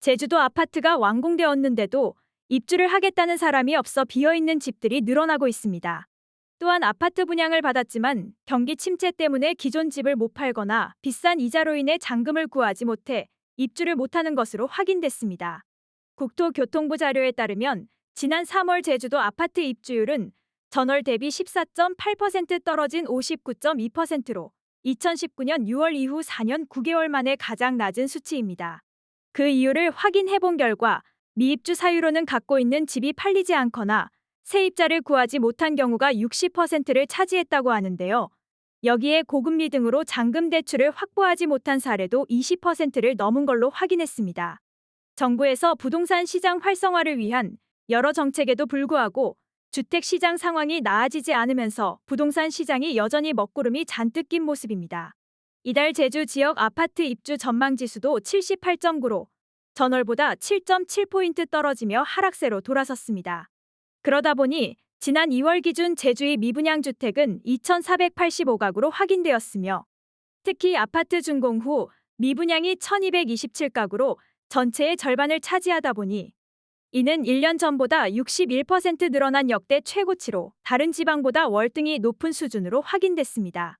제주도 아파트가 완공되었는데도 입주를 하겠다는 사람이 없어 비어있는 집들이 늘어나고 있습니다. 또한 아파트 분양을 받았지만 경기 침체 때문에 기존 집을 못 팔거나 비싼 이자로 인해 잔금을 구하지 못해 입주를 못하는 것으로 확인됐습니다. 국토교통부 자료에 따르면 지난 3월 제주도 아파트 입주율은 전월 대비 14.8% 떨어진 59.2%로 2019년 6월 이후 4년 9개월 만에 가장 낮은 수치입니다. 그 이유를 확인해 본 결과 미입주 사유로는 갖고 있는 집이 팔리지 않거나 세입자를 구하지 못한 경우가 60%를 차지했다고 하는데요. 여기에 고금리 등으로 잔금 대출을 확보하지 못한 사례도 20%를 넘은 걸로 확인했습니다. 정부에서 부동산 시장 활성화를 위한 여러 정책에도 불구하고 주택 시장 상황이 나아지지 않으면서 부동산 시장이 여전히 먹구름이 잔뜩 낀 모습입니다. 이달 제주 지역 아파트 입주 전망 지수도 78.9로 전월보다 7.7포인트 떨어지며 하락세로 돌아섰습니다. 그러다 보니 지난 2월 기준 제주의 미분양 주택은 2,485가구로 확인되었으며 특히 아파트 준공 후 미분양이 1,227가구로 전체의 절반을 차지하다 보니 이는 1년 전보다 61% 늘어난 역대 최고치로 다른 지방보다 월등히 높은 수준으로 확인됐습니다.